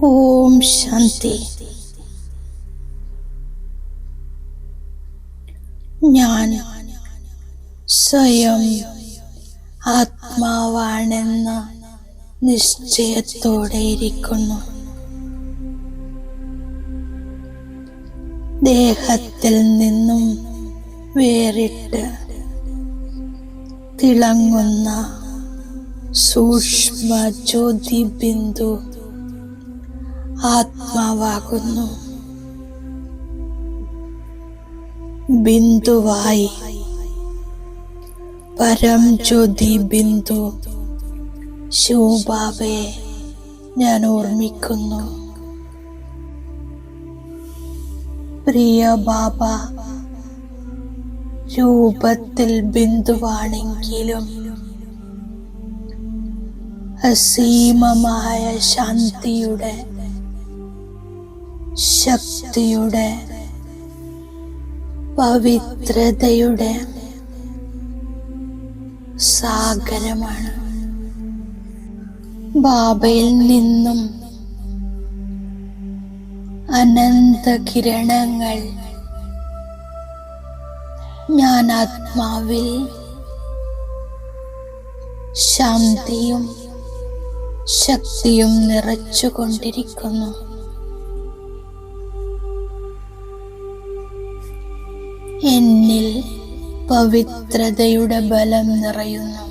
ഓം ശാന്തി. ഞാൻ സ്വയം ആത്മാവാണെന്ന നിശ്ചയത്തോടെ ഇരിക്കുന്നു ദേഹത്തിൽ നിന്നും വേറിട്ട് തിളങ്ങുന്ന സൂക്ഷ്മ ജ്യോതി ബിന്ദു ആത്മാവാകുന്നു. ബിന്ദുവായി. പരം ജ്യോതി ബിന്ദു ശിവബാബയെ ഞാൻ ഓർമ്മിക്കുന്നു. പ്രിയ ബാബ രൂപത്തിൽ ബിന്ദുവാണെങ്കിലും അസീമമായ ശാന്തിയുടെ ശക്തിയുടെ പവിത്രതയുടെ സാഗരമാണ്. ബാബയിൽ നിന്നും അനന്ത കിരണങ്ങൾ ഞാൻ ആത്മാവിൽ ശാന്തിയും ശക്തിയും നിറച്ചുകൊണ്ടിരിക്കുന്നു. എന്നിൽ പവിത്രതയുടെ ബലം നിറയുന്നു.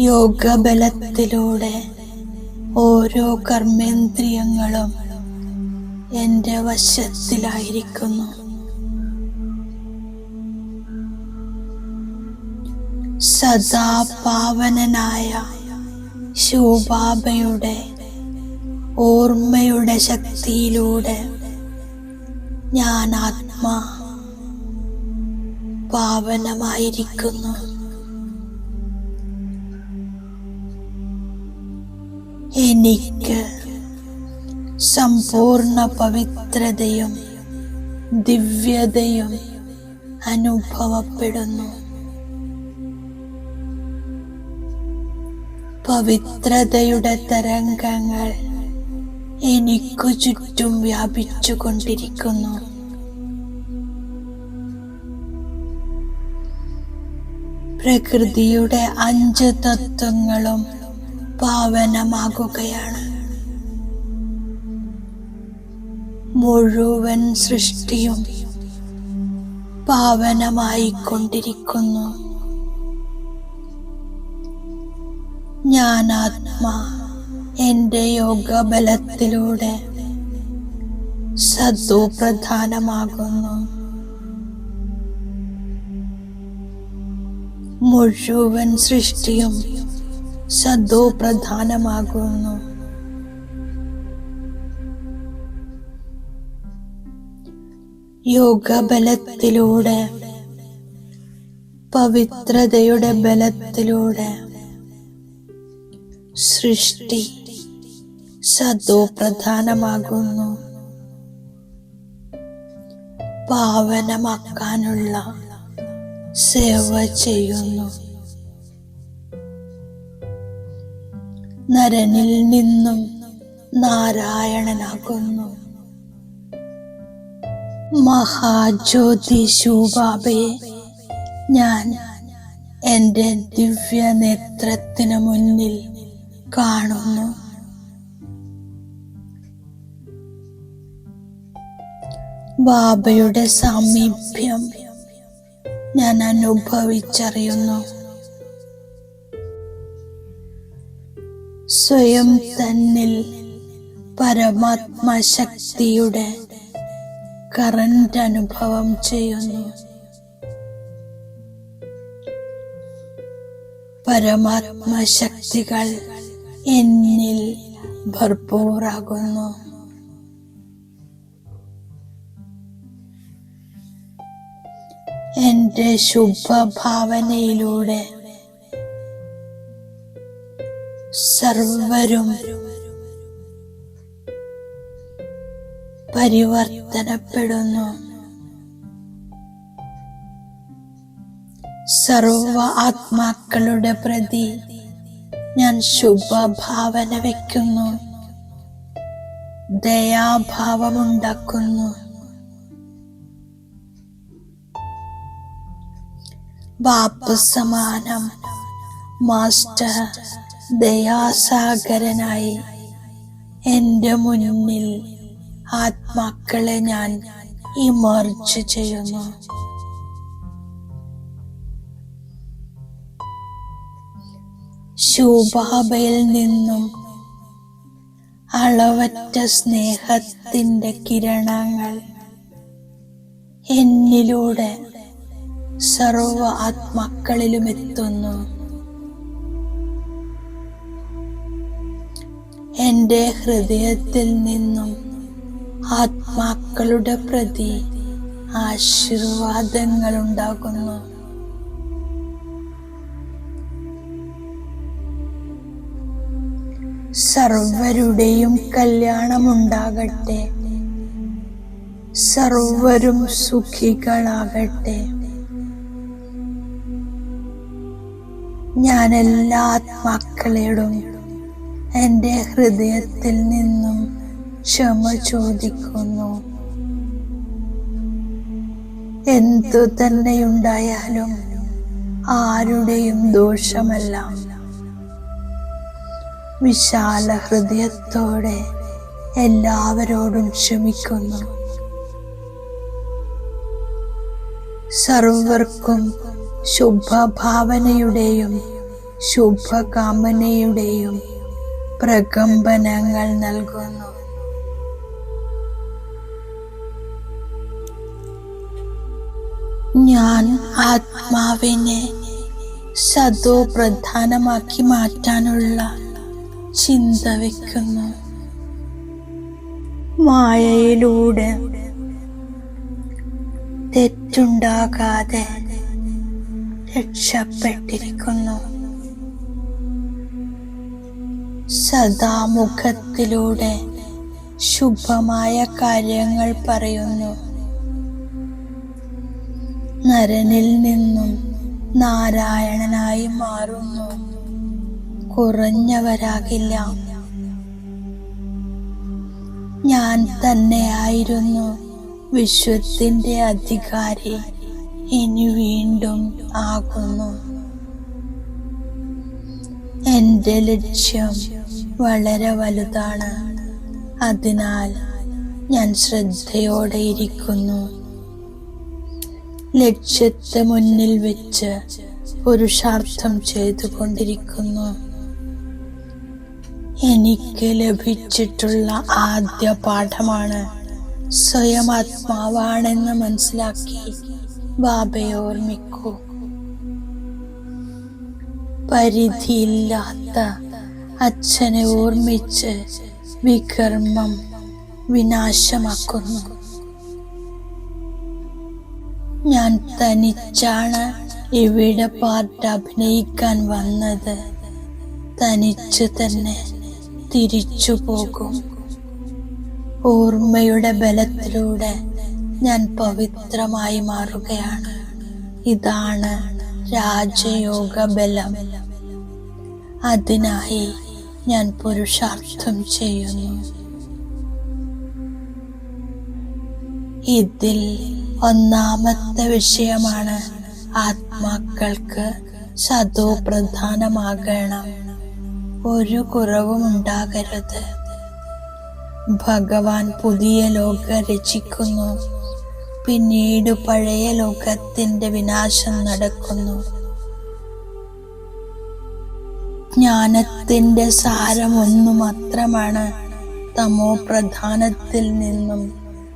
യോഗബലത്തിലൂടെ ഓരോ കർമ്മേന്ദ്രിയങ്ങളും എന്റെ വശത്തിലായിരിക്കുന്നു. സദാ പാവനനായ ശിവബാബയുടെ ഓർമ്മയുടെ ശക്തിയിലൂടെ ഞാൻ ആത്മാ പാവനമായിരിക്കുന്നു. എനിക്ക് സമ്പൂർണ പവിത്രതയും ദിവ്യതയും അനുഭവപ്പെടുന്നു. പവിത്രതയുടെ തരംഗങ്ങൾ എനിക്കു ചുറ്റും വ്യാപിച്ചു കൊണ്ടിരിക്കുന്നു പ്രകൃതിയുടെ അഞ്ച് തത്വങ്ങളും പാവനമാകുകയാണ്. മുഴുവൻ സൃഷ്ടിയും പാവനമായിക്കൊണ്ടിരിക്കുന്നു. ഞാനാത്മാ. എന്റെ യോഗബലത്തിലൂടെ സദ്ദു പ്രധാനമാകുന്നു. മുഴുവൻ സൃഷ്ടിയും സദ്ദു പ്രധാനമാകുന്നു. യോഗബലത്തിലൂടെ പവിത്രതയുടെ ബലത്തിലൂടെ സൃഷ്ടി സദോ പ്രധാനമാകുന്നു. പാവനമാക്കാനുള്ള സേവ ചെയ്യുന്നു. നരനിൽ നിന്നും നാരായണനാകുന്നു. മഹാജ്യോതി ശൂബാബയെ ഞാൻ എന്റെ ദിവ്യ നേത്രത്തിന് മുന്നിൽ കാണുന്നു. ബാബയുടെ സാമീപ്യം ഞാൻ അനുഭവിച്ചറിയുന്നു. സ്വയം തന്നിൽ പരമാത്മശക്തിയുടെ കറന്റ് അനുഭവം ചെയ്യുന്നു. പരമാത്മശക്തികൾ എന്നിൽ ഭർപ്പൂറാകുന്നു. എന്റെ ശുഭഭാവനയിലൂടെ സർവരും പരിവർത്തനപ്പെടുന്നു. സർവ ആത്മാക്കളുടെ പ്രതി ഞാൻ ശുഭഭാവന വയ്ക്കുന്നു. ദയാഭാവമുണ്ടാക്കുന്നു. ബാപ്പ് സമാനം മാസ്റ്റർ ദയാസാഗരനായി. എന്റെ മുന്നിൽ ആത്മാക്കളെ ഞാൻ ഇമർജ് ചെയ്യുന്നു. ശോഭാബയിൽ നിന്നും അളവറ്റ സ്നേഹത്തിന്റെ കിരണങ്ങൾ എന്നിലൂടെ സർവ ആത്മാക്കളിലും എത്തുന്നു. എന്റെ ഹൃദയത്തിൽ നിന്നും ആത്മാക്കളുടെ പ്രതി ആശീർവാദങ്ങൾ ഉണ്ടാകുന്നു സർവരുടെയും കല്യാണമുണ്ടാകട്ടെ. സർവരും സുഖികളാകട്ടെ. ഞാൻ എല്ലാ ആത്മാക്കളോടും. എന്റെ ഹൃദയത്തിൽ നിന്നും ക്ഷമ ചോദിക്കുന്നു. എന്തു തന്നെയുണ്ടായാലും ആരുടെയും ദോഷമല്ല. വിശാല ഹൃദയത്തോടെ എല്ലാവരോടും ക്ഷമിക്കുന്നു. സർവർക്കും ശുഭഭാവനയുടെയും ശുഭകാമനയുടെയും പ്രകമ്പനങ്ങൾ നൽകുന്നു. ഞാൻ ആത്മാവിനെ സദോ പ്രധാനമാക്കി മാറ്റാനുള്ള ചിന്ത വയ്ക്കുന്നു മായയിലൂടെ തെറ്റുണ്ടാകാതെ രക്ഷപ്പെട്ടിരിക്കുന്നു. സദാമുഖത്തിലൂടെ ശുഭമായ കാര്യങ്ങൾ പറയുന്നു. നരനിൽ നിന്നും നാരായണനായി മാറുന്നു. കുറഞ്ഞവരാകില്ല. ഞാൻ തന്നെയായിരുന്നു വിശ്വത്തിന്റെ അധികാരി. ഇനി വീണ്ടും ആകുന്നു. എന്റെ ലക്ഷ്യം വളരെ വലുതാണ്. അതിനാൽ ഞാൻ ശ്രദ്ധയോടെ ഇരിക്കുന്നു. ലക്ഷ്യത്തെ മുന്നിൽ വെച്ച് പുരുഷാർത്ഥം ചെയ്തുകൊണ്ടിരിക്കുന്നു. എനിക്ക് ലഭിച്ചിട്ടുള്ള ആദ്യ പാഠമാണ് സ്വയം ആത്മാവാണെന്ന് മനസ്സിലാക്കി ബാബയെ ഓർമ്മിക്കൂ. പരിധിയില്ലാത്ത അച്ഛനെ ഓർമ്മിച്ച് വികർമ്മം വിനാശമാക്കുന്നു. ഞാൻ തനിച്ചാണ് ഇവിടെ പാർട്ട് അഭിനയിക്കാൻ വന്നത്. തനിച്ച് തന്നെ തിരിച്ചു പോകും ഓർമ്മയുടെ ബലത്തിലൂടെ ഞാൻ പവിത്രമായി മാറുകയാണ്. ഇതാണ് രാജയോഗ ബലം അതിനായി ഞാൻ പുരുഷാർത്ഥം ചെയ്യുന്നു. ഇതിൽ ഒന്നാമത്തെ വിഷയമാണ് ആത്മാക്കൾക്ക് സതോ പ്രധാനമാകണം ഒരു കുറവും ഉണ്ടാകരുത്. ഭഗവാൻ പുതിയ ലോക രചിക്കുന്നു. പിന്നീട് പഴയ ലോകത്തിന്റെ വിനാശം നടക്കുന്നു. ജ്ഞാനത്തിന്റെ സാരം ഒന്നു മാത്രമാണ് തമോ പ്രധാനത്തിൽ നിന്നും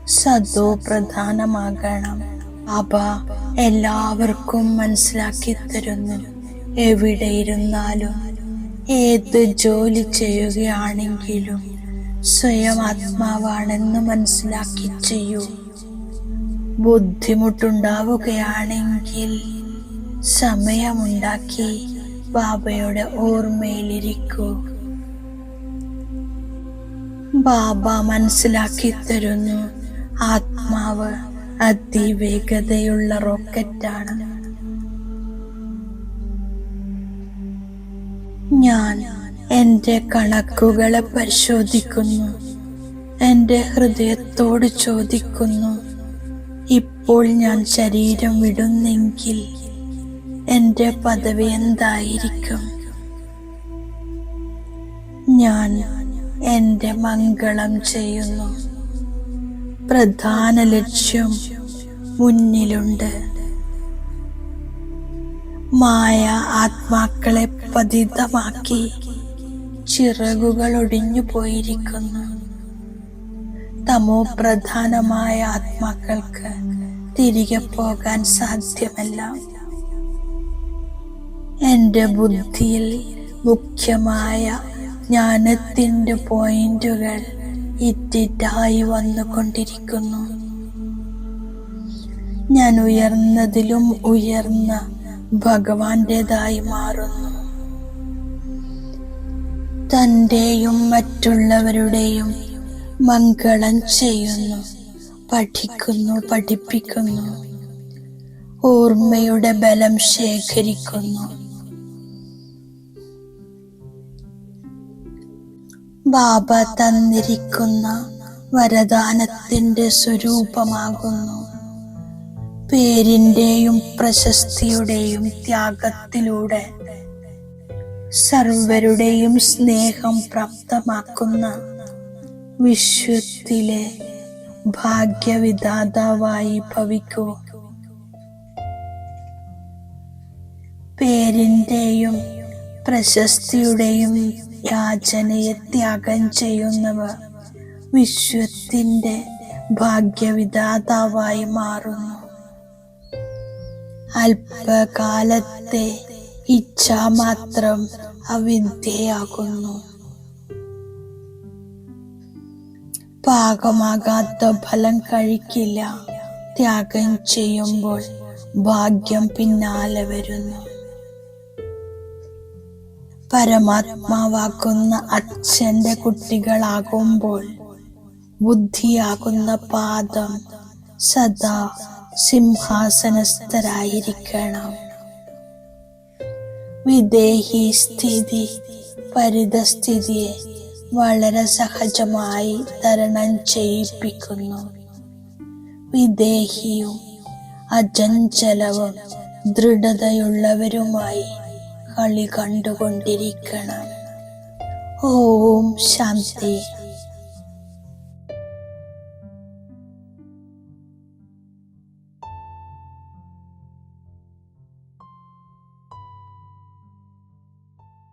സദോ പ്രധാനമാകണം. അവ എല്ലാവർക്കും മനസ്സിലാക്കി തരുന്നു. എവിടെ ഇരുന്നാലും ഏത് ജോലി ചെയ്യുകയാണെങ്കിലും സ്വയം ആത്മാവാണെന്ന് മനസ്സിലാക്കി ചെയ്യൂ. ബുദ്ധിമുട്ടുണ്ടാവുകയാണെങ്കിൽ സമയമുണ്ടാക്കി ബാബയുടെ ഓർമ്മയിലിരിക്കൂ. ബാബ മനസ്സിലാക്കി തരുന്നു ആത്മാവ് അതിവേഗതയുള്ള റോക്കറ്റാണ്. ഞാൻ എന്റെ കണക്കുകളെ പരിശോധിക്കുന്നു എന്റെ ഹൃദയത്തോട് ചോദിക്കുന്നു ഇപ്പോൾ ഞാൻ ശരീരം വിടുന്നെങ്കിൽ എന്റെ പദവി എന്തായിരിക്കും? ഞാൻ എന്റെ മംഗളം ചെയ്യുന്നു. പ്രധാന ലക്ഷ്യം മുന്നിലുണ്ട്. മായ ആത്മാക്കളെ പതിതമാക്കി ചിറകുകൾ ഒടിഞ്ഞു പോയിരിക്കുന്നു. തമോ പ്രധാനമായ ആത്മാക്കൾക്ക് തിരികെ പോകാൻ സാധ്യമല്ല. എന്റെ ബുദ്ധിയിൽ മുഖ്യമായ ജ്ഞാനത്തിന്റെ പോയിന്റുകൾ ഇറ്റിറ്റായി വന്നുകൊണ്ടിരിക്കുന്നു. ഞാൻ ഉയർന്നതിലും ഉയർന്ന ഭഗവാന്റേതായി മാറുന്നു. തന്റെയും മറ്റുള്ളവരുടെയും മംഗളം ചെയ്യുന്നു പഠിക്കുന്നു പഠിപ്പിക്കുന്നു. ഓർമ്മയുടെ ബലം ശേഖരിക്കുന്നു. ബാബ തന്നിരിക്കുന്ന വരദാനത്തിന്റെ സ്വരൂപമാകുന്നു. പേരിന്റെയും പ്രശസ്തിയുടെയും ത്യാഗത്തിലൂടെ സർവരുടെയും സ്നേഹം പ്രാപ്തമാക്കുന്ന വിശ്വത്തിലെ ഭാഗ്യവിധാതാവായി ഭവിക്കൂ. പേരിന്റെയും പ്രശസ്തിയുടെയും യാചനയെ ത്യാഗം ചെയ്യുന്നവർ വിശ്വത്തിന്റെ ഭാഗ്യവിധാതാവായി മാറുന്നു. അല്പകാലത്തെ ഇച്ഛ മാത്രം അവിദ്യയാകുന്നു പാകമാകാത്ത ഫലം കഴിക്കില്ല. ത്യാഗം ചെയ്യുമ്പോൾ ഭാഗ്യം പിന്നാലെ വരുന്നു. പരമാത്മാവാക്കുന്ന അച്ഛന്റെ കുട്ടികളാകുമ്പോൾ ബുദ്ധിയാകുന്ന പാദം സദാ സിംഹാസനസ്ഥരായിരിക്കണം. വിദേഹി സ്ഥിതി പരിതസ്ഥിതിയെ വളരെ സഹജമായി തരണം ചെയ്യിപ്പിക്കുന്നു. വിദേഹിയും അജഞ്ചലവും ദൃഢതയുള്ളവരുമായി കളി കണ്ടുകൊണ്ടിരിക്കണം. ഓം ശാന്തി.